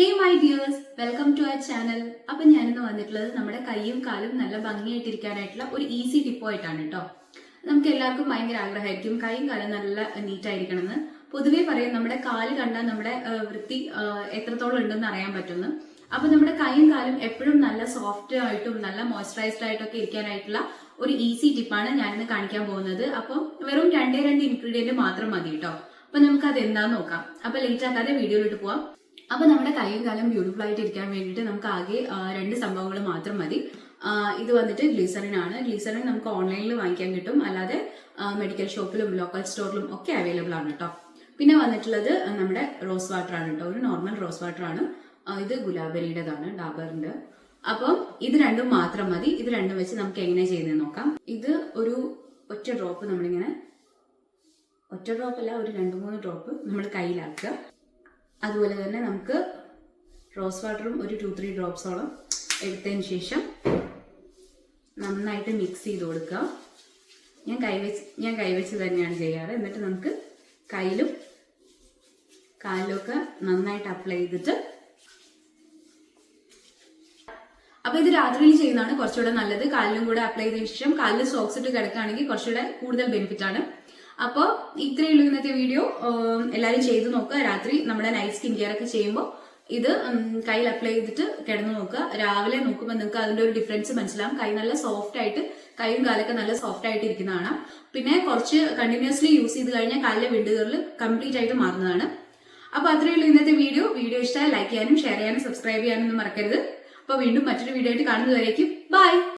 Hey my dears welcome to our channel അപ്പൊ ഞാനിന്ന് വന്നിട്ടുള്ളത് നമ്മുടെ കൈയും കാലും നല്ല ഭംഗിയായിട്ടിരിക്കാനായിട്ടുള്ള ഒരു ഈസി ടിപ്പായിട്ടാണ് കേട്ടോ നമുക്ക് എല്ലാവർക്കും ഭയങ്കര ആഗ്രഹമായിരിക്കും. കൈയും കാലും നല്ല നീറ്റായിരിക്കണം എന്ന് പൊതുവേ പറയും നമ്മുടെ കാൽ കണ്ടാൽ നമ്മുടെ വൃത്തി എത്രത്തോളം ഉണ്ടെന്ന് അറിയാൻ പറ്റുന്നു. അപ്പൊ നമ്മുടെ കൈയും കാലും എപ്പോഴും നല്ല സോഫ്റ്റ് ആയിട്ടും നല്ല മോയ്സ്ചറൈസ്ഡ് ആയിട്ടൊക്കെ ഇരിക്കാനായിട്ടുള്ള ഒരു ഈസി ടിപ്പാണ് ഞാനിന്ന് കാണിക്കാൻ പോകുന്നത്. അപ്പം വെറും രണ്ടേ രണ്ട് ഇൻഗ്രീഡിയന്റ് മാത്രം മതി കേട്ടോ അപ്പൊ നമുക്ക് അത് എന്താന്ന് നോക്കാം. അപ്പൊ ലേറ്റ് ആക്കാതെ വീഡിയോയിലോട്ട് പോവാം. അപ്പൊ നമ്മുടെ കൈയും കാലം ബ്യൂട്ടിഫുൾ ആയിട്ട് ഇരിക്കാൻ വേണ്ടിയിട്ട് നമുക്ക് ആകെ രണ്ട് സംഭവങ്ങൾ മാത്രം മതി. ഇത് വന്നിട്ട് ഗ്ലീസറിൻ ആണ്. ഗ്ലീസറിൻ നമുക്ക് ഓൺലൈനിൽ വാങ്ങിക്കാൻ കിട്ടും. അല്ലാതെ മെഡിക്കൽ ഷോപ്പിലും ലോക്കൽ സ്റ്റോറിലും ഒക്കെ അവൈലബിൾ ആണ് കേട്ടോ പിന്നെ വന്നിട്ടുള്ളത് നമ്മുടെ റോസ് വാട്ടർ ആണ് കേട്ടോ ഒരു നോർമൽ റോസ് വാട്ടർ ആണ്. ഇത് ഗുലാബരിയുടേതാണ് ഡാബറിന്റെ. അപ്പം ഇത് രണ്ടും മാത്രം മതി. ഇത് രണ്ടും വെച്ച് നമുക്ക് എങ്ങനെ ചെയ്യുന്നത് നോക്കാം. ഇത് ഒരു ഒറ്റ ഡ്രോപ്പ് നമ്മളിങ്ങനെ ഒറ്റ ഡ്രോപ്പ് അല്ല ഒരു രണ്ട് മൂന്ന് ഡ്രോപ്പ് നമ്മൾ കയ്യിലാക്കുക. അതുപോലെ തന്നെ നമുക്ക് റോസ് വാട്ടറും ഒരു ടു ത്രീ ഡ്രോപ്സോളം എടുത്തതിന് ശേഷം നന്നായിട്ട് മിക്സ് ചെയ്ത് കൊടുക്കുക. ഞാൻ കൈവച്ച് ഞാൻ കൈവച്ച് തന്നെയാണ് ചെയ്യാറ്. എന്നിട്ട് നമുക്ക് കയ്യിലും കാലിലൊക്കെ നന്നായിട്ട് അപ്ലൈ ചെയ്തിട്ട് അപ്പൊ ഇത് രാത്രിയിൽ ചെയ്യുന്നതാണ് കുറച്ചുകൂടെ നല്ലത്. കാലിലും കൂടെ അപ്ലൈ ചെയ്ത ശേഷം കാലിൽ സോക്സ് ഇട്ട് കിടക്കുകയാണെങ്കിൽ കുറച്ചുകൂടെ കൂടുതൽ ബെനിഫിറ്റ് ആണ്. അപ്പോൾ ഇത്രയേ ഉള്ളൂ ഇന്നത്തെ വീഡിയോ എല്ലാവരും ചെയ്ത് നോക്കുക. രാത്രി നമ്മുടെ നൈറ്റ് സ്കിൻ കെയർ ഒക്കെ ചെയ്യുമ്പോൾ ഇത് കയ്യിൽ അപ്ലൈ ചെയ്തിട്ട് കിടന്നു നോക്കുക. രാവിലെ നോക്കുമ്പോൾ നിങ്ങൾക്ക് അതിന്റെ ഒരു ഡിഫറൻസ് മനസ്സിലാവും. കൈ നല്ല സോഫ്റ്റ് ആയിട്ട് കൈയും കാലൊക്കെ നല്ല സോഫ്റ്റ് ആയിട്ട് ഇരിക്കുന്നതാണ് പിന്നെ കുറച്ച് കണ്ടിന്യൂസ്ലി യൂസ് ചെയ്ത് കഴിഞ്ഞാൽ കാലിലെ വിണ്ടുകളിൽ കംപ്ലീറ്റ് ആയിട്ട് മാറുന്നതാണ്. അപ്പോൾ അത്രയേ ഉള്ളൂ ഇന്നത്തെ വീഡിയോ വീഡിയോ ഇഷ്ടമായി ലൈക്ക് ചെയ്യാനും ഷെയർ ചെയ്യാനും സബ്സ്ക്രൈബ് ചെയ്യാനും മറക്കരുത്. അപ്പോൾ വീണ്ടും മറ്റൊരു വീഡിയോ ആയിട്ട് കാണുന്നതുവരേക്കും. ബൈ